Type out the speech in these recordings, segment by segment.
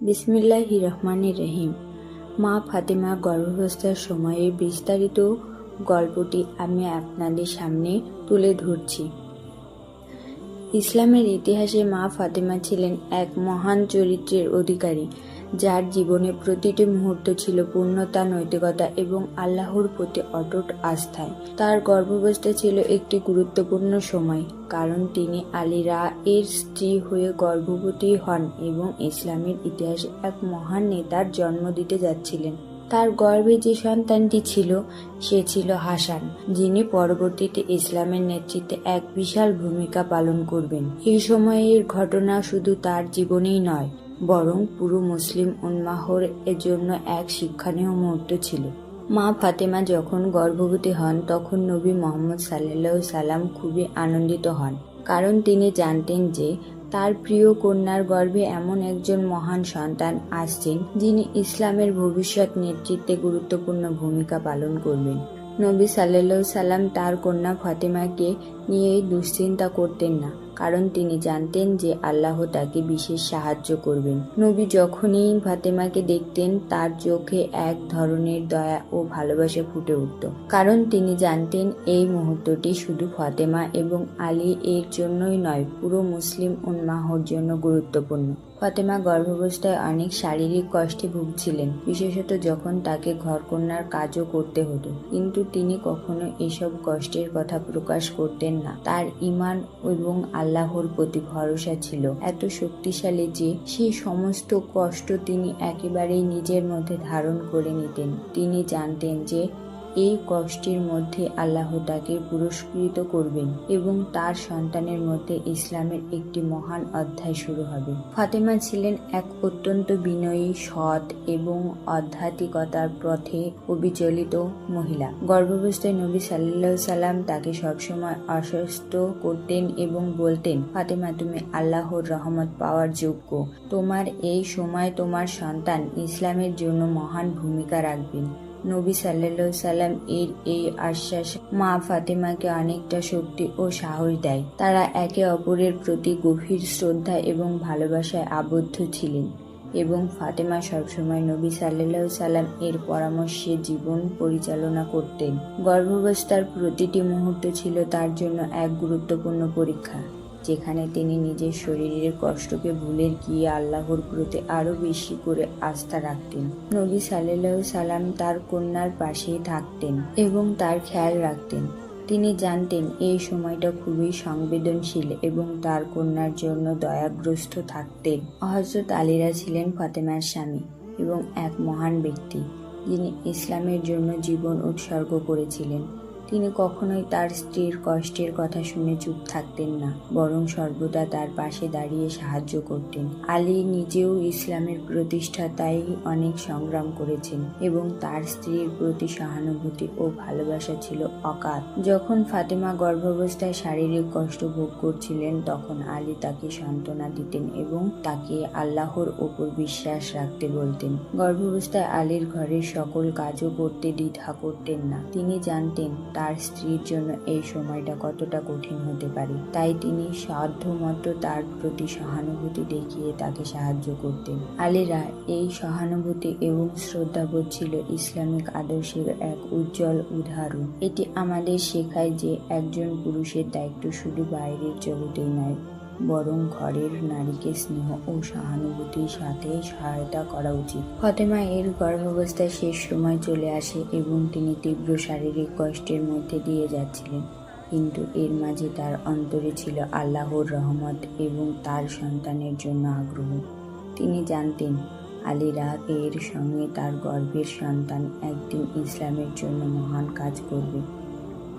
বিসমিল্লাহি রহমানির রহিম। মা ফাতেমা গর্ভাবস্থার সময়ে বিস্তারিত গল্পটি আমি আপনাদের সামনে তুলে ধরছি। ইসলামের ইতিহাসে মা ফাতেমা ছিলেন এক মহান চরিত্রের অধিকারী, যার জীবনে প্রতিটি মুহূর্ত ছিল পূর্ণতা, নৈতিকতা এবং আল্লাহর প্রতি অটুট আস্থায়। তার গর্ভাবস্থা ছিল একটি গুরুত্বপূর্ণ সময়, কারণ তিনি আলীরা এর স্ত্রী হয়ে গর্ভবতী হন এবং ইসলামের ইতিহাসে এক মহান নেতার জন্ম দিতে যাচ্ছিলেন। তার গর্ভে যে সন্তানটি ছিল, সে ছিল হাসান, যিনি পরবর্তীতে ইসলামের নেতৃত্বে এক বিশাল ভূমিকা পালন করবেন। এই সময়ের ঘটনা শুধু তার জীবনেই নয়, বরং পুরো মুসলিম উন্মাহর এর জন্য এক শিক্ষণীয় মুহূর্ত ছিল। মা ফাতেমা যখন গর্ভবতী হন, তখন নবী মোহাম্মদ সাল্লাহ সাল্লাম খুবই আনন্দিত হন, কারণ তিনি জানতেন যে তার প্রিয় কন্যার গর্ভে এমন একজন মহান সন্তান আসছেন, যিনি ইসলামের ভবিষ্যৎ নেতৃত্বে গুরুত্বপূর্ণ ভূমিকা পালন করবেন। নবী সাল্লা সাল্লাম তার কন্যা ফাতেমাকে নিয়ে দুশ্চিন্তা করতেন না। কারণ তিনি জানতেন যে আল্লাহ তাকে বিশেষ সাহায্য করবেন। নবী যখনই ফাতেমাকে দেখতেন, তার চোখে এক ধরনের দয়া ও ভালোবাসা ফুটে উঠত। কারণ তিনি জানতেন এই মুহূর্তটি শুধু ফাতেমা এবং আলী এর জন্যই নয়, পুরো মুসলিম উন্মাহর জন্য গুরুত্বপূর্ণ। ফাতেমা গর্ভাবস্থায় অনেক শারীরিক কষ্টে ভুগছিলেন, বিশেষত যখন তাকে ঘরকন্যার কাজও করতে হতো। কিন্তু তিনি কখনো এসব কষ্টের কথা প্রকাশ করতেন না। তার ইমান এবং আল্লাহর প্রতি ভরসা ছিল। এত শক্তিশালী যে সেই সমস্ত কষ্ট তিনি একেবারেই নিজের মধ্যে ধারণ করে নিতেন। তিনি জানতেন যে এই কষ্টের মধ্যে আল্লাহ তাকে পুরস্কৃত করবেন এবং তার সন্তানের মধ্যে ইসলামের একটি মহান অধ্যায় শুরু হবে। ফাতেমা ছিলেন এক অত্যন্ত বিনয়ী, সৎ এবং আধ্যাত্মিকতার পথে অবিচলিত মহিলা। গর্ভাবস্থায় নবী সাল্লাহ সাল্লাম তাকে সবসময় অসুস্থ করতেন এবং বলতেন, ফাতেমা, তুমি আল্লাহর রহমত পাওয়ার যোগ্য। তোমার এই সময় তোমার সন্তান ইসলামের জন্য মহান ভূমিকা রাখবেন। নবী সাল্লাহ সাল্লাম এর এই আশ্বাস মা ফাতেমাকে অনেকটা শক্তি ও সাহস দেয়। তারা একে অপরের প্রতি গভীর শ্রদ্ধা এবং ভালোবাসায় আবদ্ধ ছিলেন এবং ফাতেমা সবসময় নবী সাল্লাহ সাল্লাম এর পরামর্শে জীবন পরিচালনা করতেন। গর্ভাবস্থার প্রতিটি মুহূর্ত ছিল তার জন্য এক গুরুত্বপূর্ণ পরীক্ষা। যেখানে তিনি নিজের শরীরের কষ্টকে ভুলে গিয়ে আল্লাহর প্রতি আরও বেশি করে আস্থা রাখতেন। নবী সাল্লাহ সাল্লাম তার কন্যার পাশেই থাকতেন এবং তার খেয়াল রাখতেন। তিনি জানতেন এই সময়টা খুবই সংবেদনশীল এবং তার কন্যার জন্য দয়াগ্রস্ত থাকতেন। হজরত আলীরা ছিলেন ফাতেমার স্বামী এবং এক মহান ব্যক্তি, যিনি ইসলামের জন্য জীবন উৎসর্গ করেছিলেন। তিনি কখনোই তার স্ত্রীর কষ্টের কথা শুনে চুপ থাকতেন না, বরং সর্বদা তার পাশে দাঁড়িয়ে সাহায্য করতেন। আলী নিজেও ইসলামের প্রতিষ্ঠাতায় অনেক সংগ্রাম করেছেন এবং তার স্ত্রীর প্রতি সহানুভূতি ও ভালোবাসা ছিল অকাত। যখন ফাতেমা গর্ভাবস্থায় শারীরিক কষ্ট ভোগ করছিলেন, তখন আলী তাকে সান্ত্বনা দিতেন এবং তাকে আল্লাহর ওপর বিশ্বাস রাখতে বলতেন। গর্ভাবস্থায় আলীর ঘরের সকল কাজও করতে দ্বিধা করতেন না। তিনি জানতেন তার স্ত্রীর জন্য এই সময়টা কতটা কঠিন হতে পারে। তাই তিনি সাধ্যমতো তার প্রতি সহানুভূতি দেখিয়ে তাকে সাহায্য করতেন। আলীরা এই সহানুভূতি এবং শ্রদ্ধাবোধ ছিল ইসলামিক আদর্শের এক উজ্জ্বল উদাহরণ। এটি আমাদের শেখায় যে একজন পুরুষের দায়িত্ব শুধু বাইরের জগতেই নয় বরং ঘরের নারীকে স্নেহ ও সহানুভূতির সাথে সহায়তা করা উচিত। ফতেমা এর গর্ভাবস্থায় শেষ সময় চলে আসে এবং তিনি তীব্র শারীরিক কষ্টের মধ্যে দিয়ে যাচ্ছিলেন। কিন্তু এর মাঝে তার অন্তরে ছিল আল্লাহর রহমত এবং তার সন্তানের জন্য আগ্রহ। তিনি জানতেন আলীরা এর সঙ্গে তার গর্ভের সন্তান একদিন ইসলামের জন্য মহান কাজ করবে।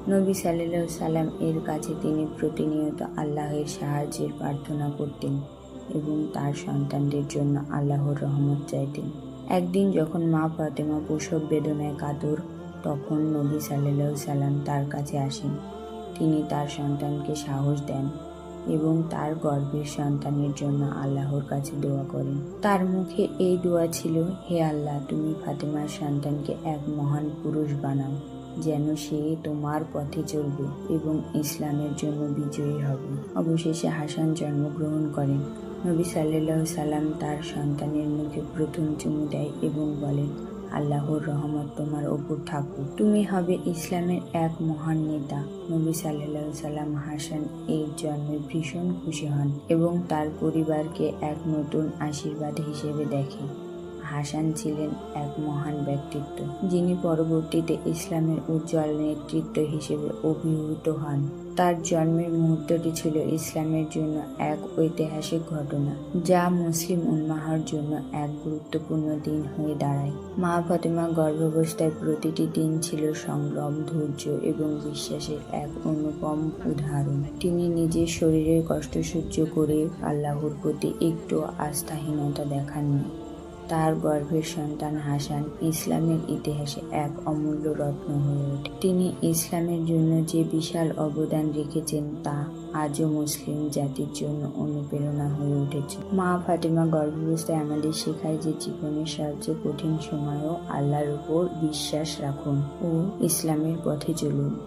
নবী সাল্লাহ সাল্লাম এর কাছে তিনি প্রতিনিয়ত আল্লাহের সাহায্যের প্রার্থনা করতেন এবং তার সন্তানদের জন্য আল্লাহর রহমত চাইতেন। একদিন যখন মা ফাতেমা প্রসব বেদনায় কাতর, তখন নবী সাল্লাহ সাল্লাম তার কাছে আসেন। তিনি তার সন্তানকে সাহস দেন এবং তার গর্ভের সন্তানের জন্য আল্লাহর কাছে দোয়া করেন। তার মুখে এই দোয়া ছিল, হে আল্লাহ, তুমি ফাতেমার সন্তানকে এক মহান পুরুষ বানাও। যেন সে তোমার পথে চলবে এবং ইসলামের জন্য বিজয়ী হবে। অবশেষে হাসান জন্মগ্রহণ করেন। নবী সাল্লাহ সাল্লাম তার সন্তানের মুখে প্রথম চুমু দেয় এবং বলেন, আল্লাহর রহমত তোমার ওপর থাকুক। তুমি হবে ইসলামের এক মহান নেতা। নবী সাল্লাহ সাল্লাম হাসান এর জন্মে ভীষণ খুশি হন এবং তার পরিবারকে এক নতুন আশীর্বাদ হিসেবে দেখে হাসান ছিলেন এক মহান ব্যক্তিত্ব, যিনি পরবর্তীতে ইসলামের উজ্জ্বল নেতৃত্ব হিসেবে অভিভূত হন। তার জন্মের মুহূর্তটি ছিল ইসলামের জন্য এক ঐতিহাসিক ঘটনা, যা মুসলিম উন্মাহার জন্য এক গুরুত্বপূর্ণ দিন হয়ে দাঁড়ায়। মা ফতেমা গর্ভাবস্থায় প্রতিটি দিন ছিল সংগ্রাম, ধৈর্য এবং বিশ্বাসের এক অনুপম উদাহরণ। তিনি নিজের শরীরের কষ্ট সহ্য করে আল্লাহর প্রতি একটু আস্থাহীনতা দেখাননি। তার গর্ভের সন্তান হাসান ইসলামের ইতিহাসে এক অমূল্য রত্ন হয়ে ওঠে। তিনি ইসলামের জন্য যে বিশাল অবদান রেখেছেন, তা আজও মুসলিম জাতির জন্য অনুপ্রেরণা হয়ে উঠেছে। মা ফাতেমা গর্ভাবস্থায় আমাদের শেখায় যে জীবনের সবচেয়ে কঠিন সময়েও আল্লাহর উপর বিশ্বাস রাখুন ও ইসলামের পথে চলুন।